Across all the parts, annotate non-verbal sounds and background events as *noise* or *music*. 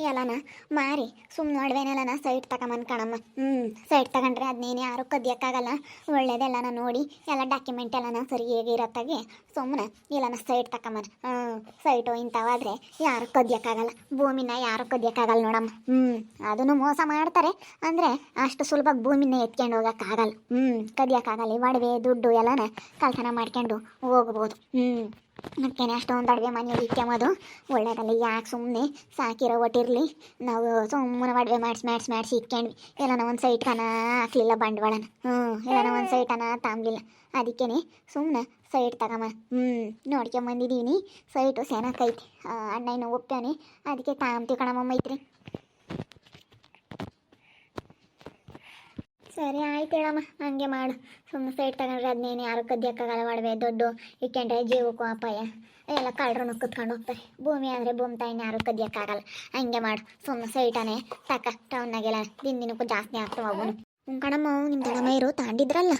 ಎಲ್ಲನ ಮಾರಿ ಸುಮ್ಮನೆ ಒಡವೆನೆಲ್ಲನ ಸೈಟ್ ತಗೊಂಬನ್ ಕಣಮ್ಮ. ಹ್ಞೂ ಸೈಟ್ ತಗೊಂಡ್ರೆ ಅದನ್ನೇನು ಯಾರು ಕದಿಯೋಕ್ಕಾಗಲ್ಲ. ಒಳ್ಳೇದೆಲ್ಲನ ನೋಡಿ, ಎಲ್ಲ ಡಾಕ್ಯುಮೆಂಟ್ ಎಲ್ಲನ ಸರಿಯಾಗಿ ಇರತ್ತಾಗೆ ಸುಮ್ಮನೆ ಎಲ್ಲನ ಸೈಟ್ ತಗೊಂಬನ್ ಹ್ಞೂ ಸೈಟು ಇಂಥವಾದ್ರೆ ಯಾರು ಕದಿಯೋಕ್ಕಾಗಲ್ಲ. ಭೂಮಿನ ಯಾರು ಕದಿಯೋಕ್ಕಾಗಲ್ಲ ನೋಡಮ್ಮ. ಹ್ಞೂ ಅದನ್ನು ಮೋಸ ಮಾಡ್ತಾರೆ. ಅಂದರೆ ಅಷ್ಟು ಸುಲಭವಾಗಿ ಭೂಮಿನ ಎತ್ಕೊಂಡು ಹೋಗೋಕ್ಕಾಗಲ್ಲ. ಹ್ಞೂ ಕದಿಯೋಕ್ಕಾಗಲ್ಲ. ಒಡವೆ, ದುಡ್ಡು ಎಲ್ಲನ ಕಳ್ತನ ಮಾಡ್ಕೊಂಡು ಹೋಗ್ಬೋದು. ಹ್ಞೂ ಅದಕ್ಕೇನೆ ಅಷ್ಟೊಂದು ಅಡುಗೆ ಮನೆಯಲ್ಲಿ ಇಟ್ಕೊಂಬೋದು ಒಳ್ಳೇದಲ್ಲ, ಯಾಕೆ ಸುಮ್ಮನೆ ಸಾಕಿರೋ ಒಟ್ಟಿರಲಿ. ನಾವು ಸುಮ್ಮನೆ ಅಡುಗೆ ಮಾಡಿಸಿ ಮಾಡಿಸಿ ಮಾಡಿಸಿ ಇಟ್ಕೊಂಡ್ವಿ. ಎಲ್ಲನ ಒಂದು ಸೈಟ್ಕನ ಹಾಕ್ಲಿಲ್ಲ ಬಂಡವಾಳನ. ಹ್ಞೂ, ಎಲ್ಲನ ಒಂದು ಸೈಟನ ತಾಂಬಲಿಲ್ಲ ಅದಕ್ಕೇನೆ ಸುಮ್ಮನೆ ಸೈಟ್ ತಗೊಂಬ ಹ್ಞೂ ನೋಡ್ಕೊಂಬಂದಿದ್ದೀನಿ ಸೈಟು ಸೈಟ್ ಅಣ್ಣ ಒಪ್ಪ್ಯಾನೆ. ಅದಕ್ಕೆ ತಾಂಬ್ತೀವಿ ಕಣಮ್ಮ ಮೈತ್ರಿ. ಸರಿ, ಆಯ್ತು ಹೇಳಮ್ಮ. ಹಂಗೆ ಮಾಡು. ಸುಮ್ಮನೆ ಸೈಡ್ ತಗೊಂಡ್ರೆ ಅದನ್ನೇನು ಯಾರು ಕದ್ಯಕ್ಕಾಗಲ್ಲ, ಒಡವೆ, ದೊಡ್ಡ ಇಟ್ಕೊಂಡ್ರೆ ಜೀವಕ್ಕೂ ಅಪಾಯ. ಎಲ್ಲ ಕಳ್ಳರನ್ನು ಕುತ್ಕೊಂಡು ಹೋಗ್ತಾರೆ. ಭೂಮಿ ಆದರೆ ಭೂಮಿ ತಾಯಿನ ಯಾರು ಕದಿಯಕ್ಕಾಗಲ್ಲ. ಹಂಗೆ ಮಾಡು. ಸುಮ್ಮನೆ ಸೈಟಾನೆ ತಕ. ಟೌನ್ನಾಗೆಲ್ಲ ದಿನ ದಿನಕ್ಕೂ ಜಾಸ್ತಿ ಆಗ್ತಾವ ಅವನು ಕಣಮ್ಮ ನಿಮ್ಮ ದಡಮೈರು ತಾಂಡಿದ್ರಲ್ಲ?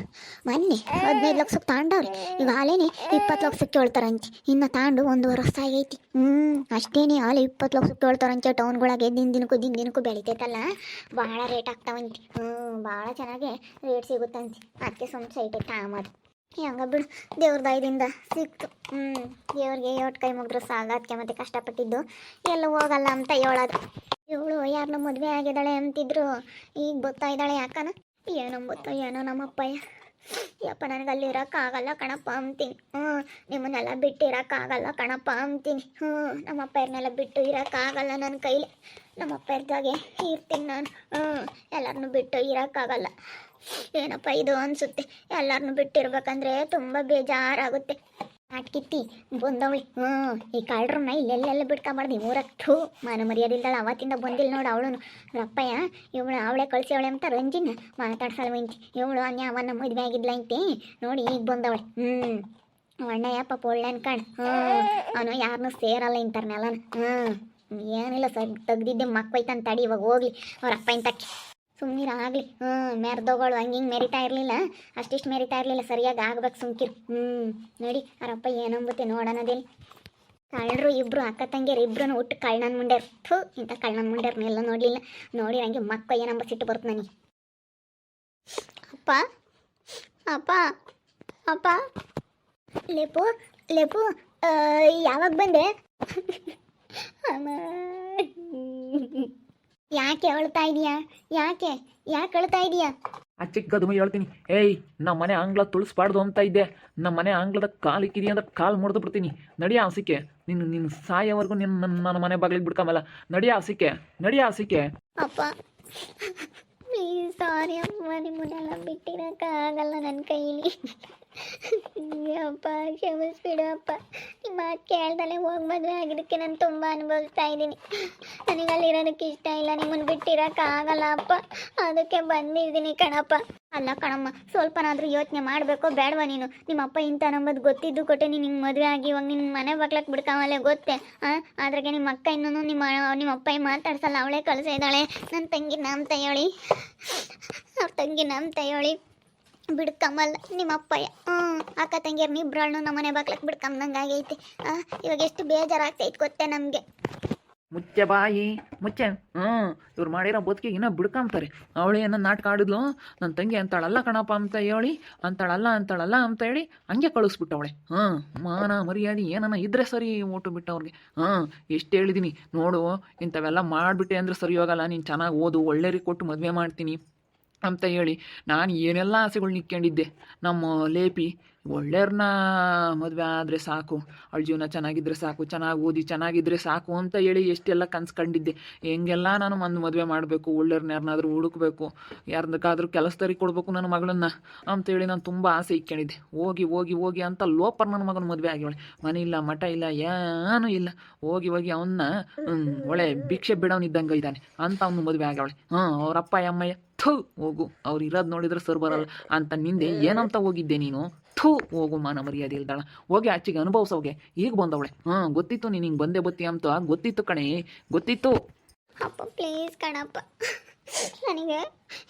ಮೊನ್ನೆ ಹದಿನೈದು ಲಕ್ಷಕ್ಕೆ ತಾಂಡವ್ರಿ. ಈಗ ಹಾಲೇನೆ ಇಪ್ಪತ್ತು ಲಕ್ಷಕ್ಕೆ ಕೇಳ್ತಾರಂತೆ. ಇನ್ನು ತಾಂಡು ಒಂದೂವರೆ ವರ್ಷ ಆಗೈತಿ. ಹ್ಞೂ ಅಷ್ಟೇನೆ ಹಾಲು ಇಪ್ಪತ್ತು ಲಕ್ಷಕ್ಕೆ ಕೇಳ್ತಾರಂತೆ ಟೌನ್ಗಳಾಗೆ. ದಿನ ದಿನಕ್ಕೂ ದಿನ ದಿನಕ್ಕೂ ಬೆಳಿತೈತಲ್ಲ? ಭಾಳ ರೇಟ್ ಆಗ್ತಾವಂತೆ. ಹ್ಞೂ ಭಾಳ ಚೆನ್ನಾಗೆ ರೇಟ್ ಸಿಗುತ್ತಂತೆ. ಅದಕ್ಕೆ ಸುಮ್ಮನೆ ಸೈಟ್ ತಾಮದು ಹೆಂಗ ಬಿಡು. ದೇವ್ರ ದಯದಿಂದ ಸಿಕ್ತು. ಹ್ಞೂ ದೇವ್ರಿಗೆ ಒಟ್ಟು ಕೈ ಮುಗಿದ್ರು ಸಾಲ. ಅದಕ್ಕೆ ಮತ್ತೆ ಕಷ್ಟಪಟ್ಟಿದ್ದು ಎಲ್ಲ ಹೋಗಲ್ಲ ಅಂತ ಹೇಳೋದು. ಇವಳು ಯಾರನ್ನ ಮದುವೆ ಆಗಿದ್ದಾಳೆ ಅಂತಿದ್ರು. ಈಗ ಗೊತ್ತಾ ಇದ್ದಾಳೆ ಯಾಕನ? ಏನೋ ಗೊತ್ತೋ ಏನೋ ನಮ್ಮಪ್ಪಯ್ಯ ಯಪ್ಪ, ನನಗೆ ಅಲ್ಲಿ ಇರೋಕ್ಕಾಗಲ್ಲ ಕಣಪ್ಪ, ಅಂತೀನಿ. ಹ್ಞೂ, ನಿಮ್ಮನ್ನೆಲ್ಲ ಬಿಟ್ಟು ಇರೋಕ್ಕಾಗಲ್ಲ ಕಣಪ್ಪ, ಅಂತೀನಿ. ಹ್ಞೂ ನಮ್ಮಪ್ಪ ಇರನ್ನೆಲ್ಲ ಬಿಟ್ಟು ಇರೋಕ್ಕಾಗಲ್ಲ ನನ್ನ ಕೈಲಿ. ನಮ್ಮಪ್ಪ ಇರ್ದಾಗೆ ಇರ್ತೀನಿ ನಾನು. ಹ್ಞೂ ಎಲ್ಲರನ್ನೂ ಬಿಟ್ಟು ಇರೋಕ್ಕಾಗಲ್ಲ ಏನಪ್ಪ ಇದು ಅನಿಸುತ್ತೆ? ಎಲ್ಲರನ್ನೂ ಬಿಟ್ಟಿರ್ಬೇಕಂದ್ರೆ ತುಂಬ ಬೇಜಾರಾಗುತ್ತೆ. ಆಟ್ಕಿತ್ತಿ ಬಂದವಳಿ. ಹ್ಞೂ ಈ ಕಳ್ರನ್ನ ಇಲ್ಲೆಲ್ಲೆಲ್ಲ ಬಿಟ್ಕೊಂಬಾರ್ದು. ಈ ಊರಾಗ ಥೂ, ಮಾನ ಮರ್ಯಾದಿಲ್ದಾಳ ಅವತ್ತಿಂದ ಬಂದಿಲ್ಲ ನೋಡು ಅವಳು ರಪ್ಪಯ್ಯ, ಇವಳು ಅವಳೆ ಕಳಿಸಿ ಅವಳೆ ಅಂತ ರಂಜಿನ ಮಾತಾಡ್ಸಲ್ವಂತಿ ಇವಳು ಅನ್ಯ ಅವನ್ನ ಮದುವೆ ಆಗಿದ್ಲ ಐತಿ. ನೋಡಿ ಈಗ ಬಂದವಳೆ. ಹ್ಞೂ ಅಣ್ಣ ಪಾಪ ಒಳ್ಳೆ ಅನ್ಕಣ್ ಹ್ಞೂ ಅವನು ಯಾರನ್ನೂ ಸೇರಲ್ಲ ಇಂಥರ್ನೆಲ್ಲ ಹ್ಞೂ ಏನಿಲ್ಲ ಸರ್, ತೆಗ್ದಿದ್ದೆ ಮಕ್ಕೈತಂತ ತಡಿ, ಇವಾಗ ಹೋಗ್ಲಿ. ಅವ್ರ ಅಪ್ಪ ಇಂತಕ್ಕೆ. ಸುಮ್ಮನಿರ ಆಗಲಿ. ಹ್ಞೂ ಮೆರೆದೋಗಳು, ಹಂಗೆ ಹಿಂಗೆ ಮೆರಿತಾ ಇರಲಿಲ್ಲ. ಅಷ್ಟಿಷ್ಟು ಮೆರಿತಾ ಇರಲಿಲ್ಲ, ಸರಿಯಾಗಿ ಆಗ್ಬೇಕು ಸುಮ್ಕಿರು. ಹ್ಞೂ ನೋಡಿ ಅವರಪ್ಪ ಏನಂಬುತ್ತೆ ನೋಡೋಣದೇನು ಕಳ್ಳರು ಇಬ್ಬರು ಅಕ್ಕ ತಂಗಿಯರು ಇಬ್ಬರೂ ಹುಟ್ಟು ಕಳ್ಳನ ಮುಂಡ್ಯಾರ ಥೂ, ಇಂಥ ಕಳ್ಳನ ಮುಂಡ್ಯಾರನ್ನೆಲ್ಲ ನೋಡಲಿಲ್ಲ. ನೋಡಿ ನನಗೆ ಮಕ್ಕ ಏನಂಬ ಸಿಟ್ಟು ಬರುತ್ತೆ ನನಗೆ. ಅಪ್ಪ ಅಪ್ಪ ಅಪ್ಪ. ಲೇಪು ಲೇಪು ಯಾವಾಗ ಬಂದೆ? *laughs* ಅಮ್ಮ. ಯಾಕೆ ಅಳ್ತಾ ಇದೀಯಾ? ಯಾಕೆ? ಯಾಕೆ ಅಳ್ತಾ ಇದೀಯಾ? ಆ ಚಿಕ್ಕದು ಹೇಳ್ತೀನಿ. ಏಯ್ ನಮ್ಮ ಮನೆ ಆಂಗ್ಲ ತುಳಿಸ್ಬಾರ್ದು ಅಂತ ಇದ್ದೆ. ನಮ್ಮ ಮನೆ ಆಂಗ್ಲದ ಕಾಲು ಇಕ್ಕಿದೀಯ ಅಂದ್ರೆ ಕಾಲ್ ಮುರಿದು ಬಿಡ್ತೀನಿ. ನಡಿಯ ಹಸಿಕೆ ನಿನ್ನ ನಿನ್ನ ಸಾಯೋವರೆಗೂ ನಿನ್ನ ನನ್ನ ನನ್ನ ಮನೆ ಬಾಗಿಲಿಗೆ ಬಿಡ್ಕೊಂಬಲ್ಲ. ನಡಿಯ ಹಸಿಕೆ ನಡಿಯ ಹಸಿಕೆ ಅಪ್ಪ. ಪ್ಲೀಸ್ ಸಾರಿ ಅಮ್ಮ ನಿಮ್ಮನ್ನೆಲ್ಲ ಬಿಟ್ಟಿರೋಕ್ಕಾಗಲ್ಲ ನನ್ನ ಕೈಲಿ. ಅಪ್ಪ, ಕ್ಷಮಿಸ್ಬಿಡು ಅಪ್ಪ. ನಿಮ್ಮ ಮಾತು ಕೇಳ್ದಲೆ ಹೋಗಿ ಮದುವೆ ಆಗಿದ್ದಕ್ಕೆ ನಾನು ತುಂಬ ಅನುಭವಿಸ್ತಾ ಇದ್ದೀನಿ. ನನಗೆ ಅಲ್ಲಿರೋದಕ್ಕೆ ಇಷ್ಟ ಇಲ್ಲ, ನಿಮ್ಮನ್ನು ಬಿಟ್ಟಿರೋಕ್ಕಾಗಲ್ಲ ಅಪ್ಪ. ಅದಕ್ಕೆ ಬಂದಿದ್ದೀನಿ ಕಣಪ್ಪ. ಅಲ್ಲ ಕಣಮ್ಮ, ಸ್ವಲ್ಪನಾದರೂ ಯೋಚನೆ ಮಾಡಬೇಕು ಬೇಡವಾ ನೀನು? ನಿಮ್ಮ ಅಪ್ಪ ಇಂಥ ನಂಬದು ಗೊತ್ತಿದ್ದು ಕೊಟ್ಟೆ ನೀನು ಹಿಂಗೆ ಮದುವೆ ಆಗಿ ಇವಾಗ ನಿನ್ನ ಮನೆ ಬಗ್ಲಕ್ಕೆ ಬಿಡ್ಕಾವಲ್ಲೇ ಗೊತ್ತೇ? ಹಾಂ ನಿಮ್ಮ ಅಕ್ಕ ಇನ್ನೂ ನಿಮ್ಮ ನಿಮ್ಮ ಅಪ್ಪ ಮಾತಾಡ್ಸಲ್ಲ? ಅವಳೇ ಕಳಿಸಿದ್ದಾಳೆ ನನ್ನ ತಂಗಿ ನಮ್ಮ ತಯ್ಯೋಳಿ ಅವ್ರ ತಂಗಿ ನಮ್ಮ ತಯ್ಯೋಳಿ ಬಿಡ್ಕಂಬಲ್ಲ ನಿಮ್ಮ ಅಪ್ಪಯ್ಯ ಹ್ಞೂ ಅಕ್ಕ ತಂಗಿಯರ್ ಇಬ್ಬರನ್ನು ನಮ್ಮ ಮನೆ ಬಾಗ್ಲಕ್ಕೆ ಬಿಡ್ಕೊಂಬಂಗೆ ಆಗೈತಿ ಇವಾಗ ಎಷ್ಟು ಬೇಜಾರಾಗ್ತೈತೆ ಗೊತ್ತೇ ನಮಗೆ. ಮುಚ್ಚೆ ಬಾಯಿ, ಮುಚ್ಚೆ. ಹ್ಞೂ ಇವ್ರು ಮಾಡಿರೋ ಬದುಕಿಗೆ ಇನ್ನೂ ಬಿಡ್ಕಂತಾರೆ ಅವಳು ಏನೋ ನಾಟಕ ಆಡಿದ್ಲು ನನ್ನ ತಂಗಿ ಅಂತಾಳಲ್ಲ ಕಣಪ್ಪ ಅಂತ ಹೇಳಿ, ಅಂತಾಳಲ್ಲ ಅಂತಾಳಲ್ಲ ಅಂತ ಹೇಳಿ ಹಂಗೆ ಕಳಿಸ್ಬಿಟ್ಟವಳೆ. ಹಾಂ ಮಾನ ಮರ್ಯಾದೆ ಏನನ ಇದ್ರೆ ಸರಿ ಓಟು ಬಿಟ್ಟವ್ರಿಗೆ. ಹಾಂ ಎಷ್ಟು ಹೇಳಿದ್ದೀನಿ ನೋಡು, ಇಂಥವೆಲ್ಲ ಮಾಡಿಬಿಟ್ಟೆ ಅಂದ್ರೆ ಸರಿ ಹೋಗಲ್ಲ, ನೀನು ಚೆನ್ನಾಗಿ ಓದು ಒಳ್ಳೆಯರಿಗೆ ಕೊಟ್ಟು ಮದುವೆ ಮಾಡ್ತೀನಿ. ಅಂತ ಹೇಳಿ ನಾನು ಏನೆಲ್ಲ ಆಸೆಗಳ್ನ ಇಕ್ಕೊಂಡಿದ್ದೆ ನಮ್ಮ ಲೇಪಿ ಒಳ್ಳೆಯವ್ರನ್ನ ಮದುವೆ ಆದರೆ ಸಾಕು, ಅವಳ ಜೀವನ ಚೆನ್ನಾಗಿದ್ರೆ ಸಾಕು, ಚೆನ್ನಾಗಿ ಓದಿ ಚೆನ್ನಾಗಿದ್ರೆ ಸಾಕು ಅಂತ ಹೇಳಿ ಎಷ್ಟೆಲ್ಲ ಕನ್ಸು ಕಂಡಿದ್ದೆ. ಹೆಂಗೆಲ್ಲ ನಾನು ಒಂದು ಮದುವೆ ಮಾಡಬೇಕು, ಒಳ್ಳೆಯವ್ರನ್ನ ಯಾರನ್ನಾದರೂ ಹುಡುಕ್ಬೇಕು, ಯಾರದಕ್ಕಾದ್ರೂ ಕೆಲಸದವ್ರಿಗೆ ಕೊಡಬೇಕು ನನ್ನ ಮಗಳನ್ನ ಅಂತೇಳಿ ನಾನು ತುಂಬ ಆಸೆ ಇಕ್ಕೊಂಡಿದ್ದೆ. ಹೋಗಿ ಹೋಗಿ ಹೋಗಿ ಅಂತ ಲೋಪರ್ ನನ್ನ ಮಗನ ಮದುವೆ ಆಗಿವಳೆ ಮನೆ ಇಲ್ಲ, ಮಠ ಇಲ್ಲ, ಏನೂ ಇಲ್ಲ. ಹೋಗಿ ಹೋಗಿ ಅವನ್ನ ಒಳ್ಳೆ ಭಿಕ್ಷೆ ಬಿಡೋನಿದ್ದಂಗೆ ಇದ್ದಾನೆ ಅಂತ ಅವನು ಮದುವೆ ಆಗ್ಯಾವಳೆ ಹಾಂ ಅವರಪ್ಪ ಅಮ್ಮಯ್ಯ ಹೋಗು. ಅವ್ರು ಇರೋದು ನೋಡಿದ್ರೆ ಸರ್ ಬರಲ್ಲ. ಅಂತ ನಿಂದೆ, ಏನಂತ ಹೋಗಿದ್ದೆ ನೀನು? ಥೂ, ಹೋಗು ಮಾನ ಮರ್ಯಾದೆ ಇಲ್ದಾಳ ಹೋಗಿ ಆಚೆಗೆ ಅನುಭವಿಸೋಗೆ ಈಗ ಬಂದವಳೆ. ಹಾಂ, ಗೊತ್ತಿತ್ತು ನೀನು ಹಿಂಗೆ ಬಂದೆ ಬತ್ತಿ ಅಂತ. ಗೊತ್ತಿತ್ತು ಕಣೆ. ಗೊತ್ತಿತ್ತು. ಅಪ್ಪ ಪ್ಲೀಸ್ ಕಣಪ್ಪ. ನನಗೆ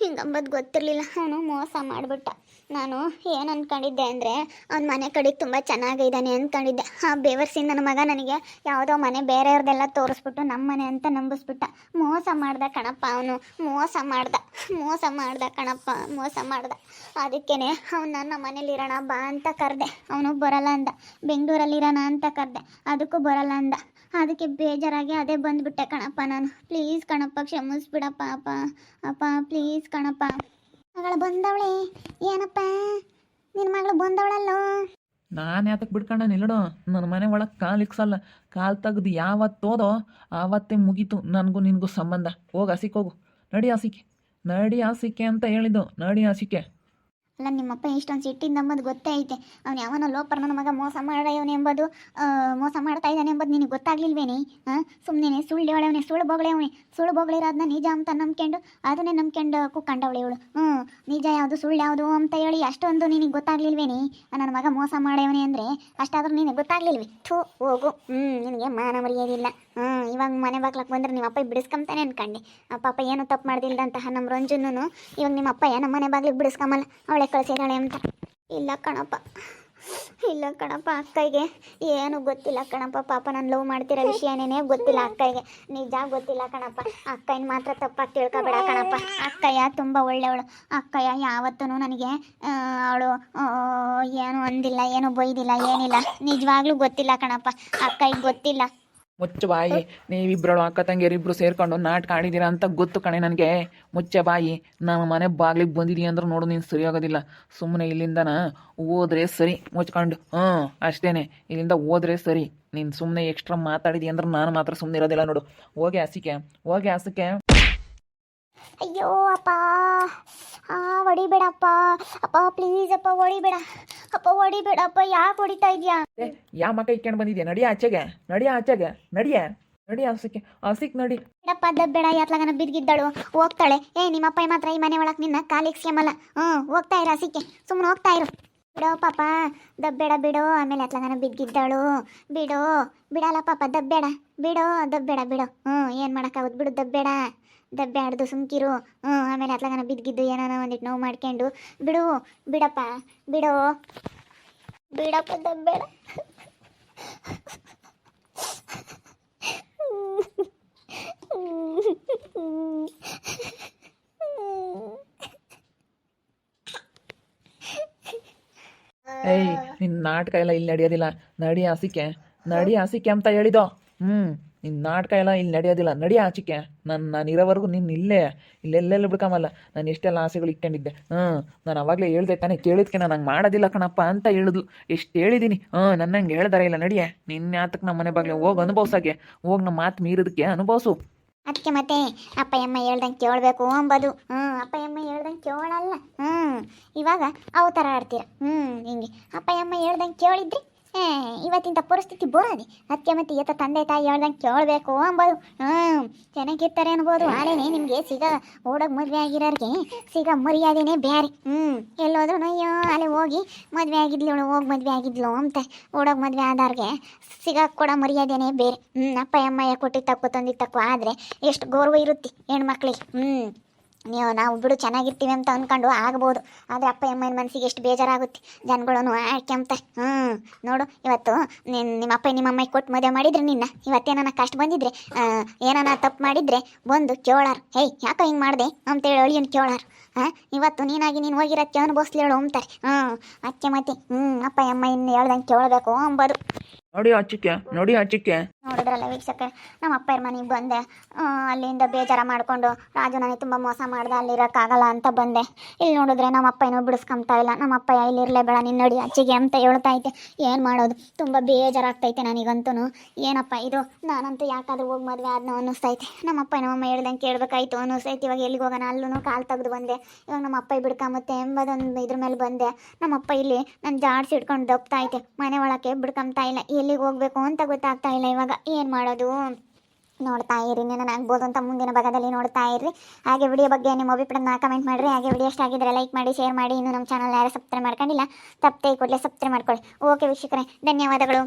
ಹಿಂಗಂಬದು ಗೊತ್ತಿರಲಿಲ್ಲ. ಅವನು ಮೋಸ ಮಾಡಿಬಿಟ್ಟ. ನಾನು ಏನು ಅಂದ್ಕೊಂಡಿದ್ದೆ ಅಂದರೆ, ಅವ್ನ ಮನೆ ಕಡೆ ತುಂಬ ಚೆನ್ನಾಗಿದ್ದಾನೆ ಅಂದ್ಕೊಂಡಿದ್ದೆ ಆ ಬೇವರ್ಸಿ ನನ್ನ ಮಗ ನನಗೆ ಯಾವುದೋ ಮನೆ ಬೇರೆಯವ್ರದ್ದೆಲ್ಲ ತೋರಿಸ್ಬಿಟ್ಟು ನಮ್ಮ ಮನೆ ಅಂತ ನಂಬಿಸ್ಬಿಟ್ಟ. ಮೋಸ ಮಾಡ್ದ ಕಣಪ್ಪ ಅವನು. ಮೋಸ ಮಾಡ್ದ. ಮೋಸ ಮಾಡ್ದ ಕಣಪ್ಪ. ಮೋಸ ಮಾಡ್ದ. ಅದಕ್ಕೇ ಅವ್ನು ನನ್ನ ಮನೇಲಿರೋಣ ಬಾ ಅಂತ ಕರೆದೆ. ಅವನು ಬರಲ್ಲ ಅಂದ. ಬೆಂಗಳೂರಲ್ಲಿರೋಣ ಅಂತ ಕರೆದೆ. ಅದಕ್ಕೂ ಬರಲ್ಲ ಅಂದ. ಅದಕ್ಕೆ ಬೇಜಾರಾಗಿ ಅದೇ ಬಂದುಬಿಟ್ಟೆ ಕಣಪ್ಪ ನಾನು. ಪ್ಲೀಸ್ ಕಣಪ್ಪ, ಕ್ಷಮಿಸ್ಬಿಡಪ್ಪ ಅಪ್ಪ. ಅಪ್ಪ ಪ್ಲೀಸ್ ಕಣಪ್ಪ. ಮಗಳು ಬಂದವಳೆ, ಏನಪ್ಪ? ನಿನ್ನ ಮಗಳು ಬಂದವಳಲ್ಲ? ನಾನು ಯಾತಕ್ಕೆ ಬಿಡ್ಕೊಂಡ ನಿಲ್ಲಡು ನನ್ನ ಮನೆ ಒಳಗೆ ಕಾಲು ಇಕ್ಸಲ್ಲ. ಕಾಲು ತೆಗ್ದು ಯಾವತ್ತೋದೋ ಆವತ್ತೇ ಮುಗೀತು ನನಗೂ ನಿನಗೂ ಸಂಬಂಧ. ಹೋಗಿ ಹಸಿಕೋಗು ನಡಿ ಹಸಿಕೆ. ನಡಿ ಹಸಿಕೆ ಅಂತ ಹೇಳಿದ್ದು. ನಡಿ ಹಸಿಕೆ. ಅಲ್ಲ ನಿಮ್ಮಪ್ಪ ಇಷ್ಟೊಂದು ಸಿಟ್ಟಿಂದ ಅಂಬೋದು ಗೊತ್ತೇ ಐತೆ. ಅವ್ನು ಯಾವನೋ ಲೋಪರ್ ನನ್ನ ಮಗ ಮೋಸ ಮಾಡ್ಯವನು ಎಂಬುದು ಆ, ಮೋಸ ಮಾಡ್ತಾ ಇದ್ದಾನೆ ಎಂಬುದು ನಿನಗೆ ಗೊತ್ತಾಗ್ಲಿಲ್ವೇನೆ? ಹಾಂ ಸುಮ್ಮನೆ ಸುಳ್ಳು ಹೇಳವನೆ ಸುಳ್ಳು ಬೊಗಳವನೆ ಸುಳ್ಳು ಬೊಗಳಿರೋದನ್ನ ನಿಜ ಅಂತ ನಂಬ್ಕೊಂಡು ಅದನ್ನೇ ನಂಬ್ಕೊಂಡು ಕುಕ್ಕಂಡವಳೆ ಇವಳು. ಹ್ಞೂ ನಿಜ ಯಾವುದು ಸುಳ್ಳು ಯಾವುದು ಅಂತ ಹೇಳಿ ಅಷ್ಟೊಂದು ನಿನಗೆ ಗೊತ್ತಾಗ್ಲಿಲ್ವೇನೆ? ನನ್ನ ಮಗ ಮೋಸ ಮಾಡ್ಯವನೆ ಅಂದರೆ ಅಷ್ಟಾದರೂ ನಿನಗೆ ಗೊತ್ತಾಗ್ಲಿಲ್ವಿ? ಥೂ ಹೋಗು. ಹ್ಞೂ ನಿನಗೆ ಮಾನ ಮರ್ಯಾದಿಲ್ಲ ಹ್ಞೂ ಇವಾಗ ಮನೆ ಬಾಗ್ಲಕ್ಕೆ ಬಂದ್ರೆ ನಿಮ್ಮ ಅಪ್ಪ ಬಿಡಿಸ್ಕೊಂತಾನೆ ಅನ್ಕಂಡೆ. ಪಾಪ ಏನು ತಪ್ಪು ಮಾಡ್ದಿಲ್ದಂತಹ ನಮ್ಮ ರಂಜುನು ಇವಾಗ ನಿಮ್ಮ ಅಪ್ಪ ನಮ್ಮ ಮನೆ ಬಾಗ್ಲಿಗೆ ಬಿಡಿಸ್ಕೊಂಬಲ್ಲ? ಅವಳೆ ಕಳ್ಸಿದಾಳೆ ಅಂತ ಇಲ್ಲ ಕಣಪ್ಪ. ಇಲ್ಲ ಕಣಪ್ಪ ಅಕ್ಕಯ್ಗೆ ಏನು ಗೊತ್ತಿಲ್ಲ ಕಣಪ್ಪ. ಪಾಪ ನಾನು ಲವ್ ಮಾಡ್ತಿರೋ ವಿಷಯನೇನೇ ಗೊತ್ತಿಲ್ಲ ಅಕ್ಕಯ್ಗೆ. ನಿಜ ಗೊತ್ತಿಲ್ಲ ಕಣಪ್ಪ. ಅಕ್ಕಯ್ಯನ ಮಾತ್ರ ತಪ್ಪಾಗಿ ತಿಳ್ಕೊಬೇಡ ಕಣಪ್ಪ. ಅಕ್ಕಯ್ಯ ತುಂಬ ಒಳ್ಳೆಯವಳು. ಅಕ್ಕಯ್ಯ ಯಾವತ್ತೂ ನನಗೆ ಅವಳು ಏನು ಅಂದಿಲ್ಲ, ಏನು ಬೈದಿಲ್ಲ, ಏನಿಲ್ಲ. ನಿಜವಾಗ್ಲೂ ಗೊತ್ತಿಲ್ಲ ಕಣಪ್ಪ. ಅಕ್ಕಯ್ಯ ಗೊತ್ತಿಲ್ಲ. ಮುಚ್ಚ ಬಾಯಿ. ನೀವಿಬ್ರು ಅಕ್ಕ ತಂಗಿಯರಿಬ್ರು ಸೇರ್ಕೊಂಡು ನಾಟಕ ಆಡಿದ್ದೀರಾ ಅಂತ ಗೊತ್ತು ಕಣೆ ನನಗೆ. ಮುಚ್ಚ ಬಾಯಿ. ನಮ್ಮ ಮನೆ ಬಾಗ್ಲಿಗೆ ಬಂದಿದೀಯ ಅಂದ್ರೆ ನೋಡು, ನೀನು ಸರಿ ಆಗೋದಿಲ್ಲ. ಸುಮ್ಮನೆ ಇಲ್ಲಿಂದನ ಹೋದ್ರೆ ಸರಿ. ಮುಚ್ಕೊಂಡು. ಹ್ಞೂ, ಅಷ್ಟೇನೆ. ಇಲ್ಲಿಂದ ಹೋದ್ರೆ ಸರಿ. ನೀನು ಸುಮ್ಮನೆ ಎಕ್ಸ್ಟ್ರಾ ಮಾತಾಡಿದಿ ಅಂದ್ರೆ ನಾನು ಮಾತ್ರ ಸುಮ್ಮನೆ ಇರೋದಿಲ್ಲ ನೋಡು. ಹೋಗಿ ಹಸಿಕೆ ಹೋಗಿ ಹಸಿಕೆ ಅಯ್ಯೋ, ಅಪ್ಪ. ಹೊಡಿಬೇಡಪ್ಪ. ಅಪ್ಪ ಪ್ಲೀಸ್ ಅಪ್ಪ, ಹೊಡಿಬೇಡ. ಅಪ್ಪ ಹೊಡಿಬೇಡಪ್ಪ ಯಾಕೆ ಹೊಡಿತಾ ಇದೆಯಾ? ಯಾ ಮಕ್ಕ ಇಟ್ಕೊಂಡು ಬಂದಿದ್ಯಾ? ನಡಿ ಆಚೆಗೆ ನಡಿ ಆಚೆಗೆ ನಡಿಯ ನಡಿ ಹಸಿಕೆ ಹಸಿಕ್ ನಡಿ. ಬೇಡಪ್ಪ ದಬ್ಬೇಡ ಯಾತ್ಲಾಗನ ಬಿದ್ದಿದ್ದಳು ಹೋಗ್ತಾಳೆ. ಏ ನಿಮ್ಮಪ್ಪ ಮಾತ್ರ ಈ ಮನೆ ಒಳಗೆ ನಿನ್ನ ಕಾಲಿಕ್ಸ್ಯಮಲ್ಲ ಹ್ಞೂ ಹೋಗ್ತಾ ಇರ ಹಸಿಕ್ಕೆ ಸುಮ್ಮನೆ ಹೋಗ್ತಾ ಇರು. ಬಿಡೋ ಪಾಪ ದಬ್ಬೇಡ ಬಿಡೋ ಆಮೇಲೆ ಅತ್ಲಾಗನ ಬಿದ್ದಿದ್ದಳು. ಬಿಡೋ ಬಿಡಲ್ಲ ಪಾಪ ದಬ್ಬೇಡ ಬಿಡೋ ದಬ್ಬೇಡ ಬಿಡೋ. ಹ್ಞೂ ಏನು ಮಾಡೋಕ್ಕಾಗುತ್ತೆ ಬಿಡು ದಬ್ಬೇಡ. ದಬ್ಬ್ಯಾಡ್ದು ಸುಮ್ಕಿರು. ಹ್ಞೂ ಆಮೇಲೆ ಅತ್ಲಾಗನ ಬಿದ್ದಿದ್ದು ಏನಾನ ಒಂದಿಟ್ಟು ನೋವು ಮಾಡ್ಕೊಂಡು ಬಿಡು, ಬಿಡಪ್ಪ ಬಿಡು, ಬಿಡಪ್ಪ ದಬ್ಬೇಡ ಏಯ್ ನಿನ್ನ ನಾಟಕ ಎಲ್ಲ ಇಲ್ಲಿ ನಡೆಯೋದಿಲ್ಲ. ನಡಿ ಹಸಿಕೆ ನಡಿ ಹಸಿಕೆ ಅಂತ ಹೇಳಿದೋ. ಹ್ಞೂ ನಿನ್ನ ನಾಟಕ ಎಲ್ಲ ಇಲ್ಲಿ ನಡೆಯೋದಿಲ್ಲ. ನಡೆಯ ಆಚಿಕೆ ನಾನು ನಾನು ಇರೋವರೆಗೂ ನಿನ್ನ ಇಲ್ಲೇ. ಇಲ್ಲೆಲ್ಲೆಲ್ಲ ಬಿಡ್ಕೊಂಬಲ್ಲ ನಾನು ಎಷ್ಟೆಲ್ಲ ಆಸೆಗಳು ಇಟ್ಕೊಂಡಿದ್ದೆ. ಹ್ಞೂ ನಾನು ಅವಾಗಲೇ ಹೇಳ್ದೆ ತಾನೇ, ಕೇಳಿದ್ಕೆ ನಾನು ಹಂಗೆ ಮಾಡೋದಿಲ್ಲ ಕಣಪ್ಪ ಅಂತ ಹೇಳಿದ್ಲು. ಎಷ್ಟು ಹೇಳಿದ್ದೀನಿ ಹ್ಞೂ ನನ್ನಂಗೆ ಹೇಳ್ದಾರ ಇಲ್ಲ, ನಡಿಯೆ. ನಿನ್ನ ಆತಕ್ಕೆ ನಮ್ಮ ಮನೆ ಬಾಗ್ಲೆ ಹೋಗಿ ಅನುಭವ್ಸಕ್ಕೆ ಹೋಗಿ. ನಮ್ಮ ಮಾತು ಮೀರಿದಕ್ಕೆ ಅನುಭವಿಸು. ಅದಕ್ಕೆ ಮತ್ತೆ ಅಪ್ಪ, ಅಮ್ಮ ಹೇಳ್ದಂಗೆ ಕೇಳಬೇಕು ಅಂಬೋದು. ಹ್ಞೂ ಅಪ್ಪ, ಅಮ್ಮ ಹೇಳ್ದಂಗೆ ಕೇಳಲ್ಲ. ಹ್ಞೂ ಇವಾಗ ಅವು ಥರ ಆಡ್ತೀರ. ಹ್ಞೂ ಹಿಂಗೆ. ಅಪ್ಪ, ಅಮ್ಮ ಹೇಳ್ದಂಗೆ ಕೇಳಿದ್ರಿ ಏ ಇವತ್ತಿಂಥ ಪರಿಸ್ಥಿತಿ ಬರೋದಿ. ಅದಕ್ಕೆ ಮತ್ತೆ ಎತ್ತ ತಂದೆ ತಾಯಿ ಹೇಳ್ದಂಗೆ ಕೇಳಬೇಕು ಅಂಬೋದು. ಹ್ಞೂ ಚೆನ್ನಾಗಿರ್ತಾರೆ ಅನ್ಬೋದು. ಆಳೇನೆ ನಿಮಗೆ ಸಿಗ ಓಡೋಗಿ ಮದುವೆ ಆಗಿರೋರಿಗೆ ಸಿಗ ಮರ್ಯಾದೆನೇ ಬೇರೆ ಹ್ಞೂ ಎಲ್ಲೋದ್ರು ಅಯ್ಯೋ, ಅಲ್ಲಿ ಹೋಗಿ ಮದುವೆ ಆಗಿದ್ಲು ಹೋಗಿ ಮದುವೆ ಆಗಿದ್ಲು ಅಂತ ಓಡೋಗಿ ಮದುವೆ ಆದವ್ರಿಗೆ ಸಿಗ ಕೂಡ ಮರ್ಯಾದೆನೇ ಬೇರೆ. ಹ್ಞೂ ಅಪ್ಪ, ಅಮ್ಮಯ್ಯ ಕೊಟ್ಟಿದ್ದಕ್ಕೂ ತಪ್ಪು ತಂದಿದ್ದು ತಪ್ಪು, ಆದರೆ ಎಷ್ಟು ಗೌರವ ಇರುತ್ತೆ ಹೆಣ್ಮಕ್ಳಿಗೆ. ಹ್ಞೂ ನೀವು, ನಾವು ಬಿಡು, ಚೆನ್ನಾಗಿರ್ತೀವಿ ಅಂತ ಅಂದ್ಕೊಂಡು ಆಗ್ಬೋದು. ಆದರೆ ಅಪ್ಪ ಅಮ್ಮನ ಮನಸ್ಸಿಗೆ ಎಷ್ಟು ಬೇಜಾರಾಗುತ್ತೆ? ಜನಗಳನ್ನು ಆಡ್ಕೊಂತ ಹ್ಞೂ ನೋಡು, ಇವತ್ತು ನಿನ್ನ ನಿಮ್ಮ ಅಪ್ಪ ನಿಮ್ಮ ಅಮ್ಮ ಕೊಟ್ಟು ಮದುವೆ ಮಾಡಿದ್ರೆ ನಿನ್ನ. ಇವತ್ತೇನ ಕಷ್ಟ ಬಂದಿದ್ರೆ ಏನಾನ ತಪ್ಪು ಮಾಡಿದ್ರೆ ಬಂದು ಕೇಳಾರ. ಹೇಯ್, ಯಾಕೆ ಹಿಂಗೆ ಮಾಡಿದೆ? ಅಂತೇಳಿ ಅಳಿಯನ್ ಕೇಳಾರ. ಹಾಂ ಇವತ್ತು ನೀನಾಗಿ ನೀನು ಹೋಗಿರೋಕ್ಕೆ ಅನುಭವಿಸ್ಲಿ ಹೇಳು ಅಂತಾರೆ. ಹ್ಞೂ ಅಚ್ಚೆ ಮತ್ತೆ. ಹ್ಞೂ ಅಪ್ಪ ಅಮ್ಮ ಇನ್ನು ಹೇಳ್ದಂಗೆ ಕೇಳಬೇಕು ಅಂಬೋದು. ನೋಡಿ ಅಚ್ಚಿಕೆ, ನೋಡಿ ಆಚಿಕೆ ನೋಡಿದ್ರಲ್ಲ ವೀಕ್ಷಕ, ನಮ್ಮ ಅಪ್ಪರ ಮನೆಗೆ ಬಂದೆ. ಅಲ್ಲಿಂದ ಬೇಜಾರ ಮಾಡಿಕೊಂಡು, ರಾಜು ನನಗೆ ತುಂಬ ಮೋಸ ಮಾಡ್ದೆ, ಅಲ್ಲಿರೋಕ್ಕಾಗಲ್ಲ ಅಂತ ಬಂದೆ. ಇಲ್ಲಿ ನೋಡಿದ್ರೆ ನಮ್ಮ ಅಪ್ಪ ಏನೋ ಬಿಡಿಸ್ಕೊಂತಾ ಇಲ್ಲ. ನಮ್ಮ ಅಪ್ಪ ಇಲ್ಲಿ ಬೇಡ, ನಿನ್ನ ನೋಡಿ ಅಚ್ಚಿಗೆ ಅಂತ ಹೇಳ್ತಾ ಐತೆ ಏನು ಮಾಡೋದು? ತುಂಬ ಬೇಜಾರಾಗ್ತೈತೆ ನನಗಂತೂ ಏನಪ್ಪ ಇದು? ನಾನಂತೂ ಯಾಕಾದ್ರೂ ಹೋಗಿ ಮದುವೆ ಆದ್ನೋ ಅನ್ನಿಸ್ತೈತೆ ನಮ್ಮ ಅಪ್ಪ ನಮ್ಮಮ್ಮ ಹೇಳ್ದಂಗೆ ಕೇಳಬೇಕಾಯ್ತು ಅನ್ನಿಸ್ತೈತೆ ಇವಾಗ ಎಲ್ಲಿಗೆ ಹೋಗೋಣ? ಅಲ್ಲೂ ಕಾಲು ತೆಗೆದು ಬಂದೆ. ಇವಾಗ ನಮ್ಮ ಅಪ್ಪ ಬಿಡ್ಕೊಂಬತ್ತೆ ಎಂಬುದೊಂದು ಇದ್ರ ಮೇಲೆ ಬಂದೆ. ನಮ್ಮ ಅಪ್ಪ ಇಲ್ಲಿ ನನ್ನ ಜಾಡ್ಸಿ ಹಿಡ್ಕೊಂಡು ದಪ್ತಾ ಐತೆ ಮನೆ ಒಳಗೆ ಬಿಡ್ಕೊಂತಾ ಇಲ್ಲ. ಎಲ್ಲಿಗೆ ಹೋಗ್ಬೇಕು ಅಂತ ಗೊತ್ತಾಗ್ತಾ ಇಲ್ಲ ಇವಾಗ. ಏನು ಮಾಡೋದು? ನೋಡ್ತಾ ಇರಿ ನಾನು ಆಗ್ಬೋದು ಅಂತ ಮುಂದಿನ ಭಾಗದಲ್ಲಿ ನೋಡ್ತಾ ಇರ್ರಿ. ಹಾಗೆ ವಿಡಿಯೋ ಬಗ್ಗೆ ನಿಮ್ಮ ಅಭಿಪ್ರಾಯನ ಕಮೆಂಟ್ ಮಾಡಿರಿ. ಹಾಗೆ ವಿಡಿಯೋ ಇಷ್ಟ ಆಗಿದ್ರೆ ಲೈಕ್ ಮಾಡಿ ಶೇರ್ ಮಾಡಿ. ಇನ್ನು ನಮ್ಮ ಚಾನಲ್ ಯಾರು ಸಬ್ಸ್ಕ್ರೈಬ್ ಮಾಡ್ಕೊಂಡಿಲ್ಲ, ತಪ್ಪದೆ ಕೂಡಲೇ ಸಬ್ಸ್ಕ್ರೈಬ್ ಮಾಡ್ಕೊಳ್ಳಿ. ಓಕೆ ವೀಕ್ಷಕರೇ, ಧನ್ಯವಾದಗಳು.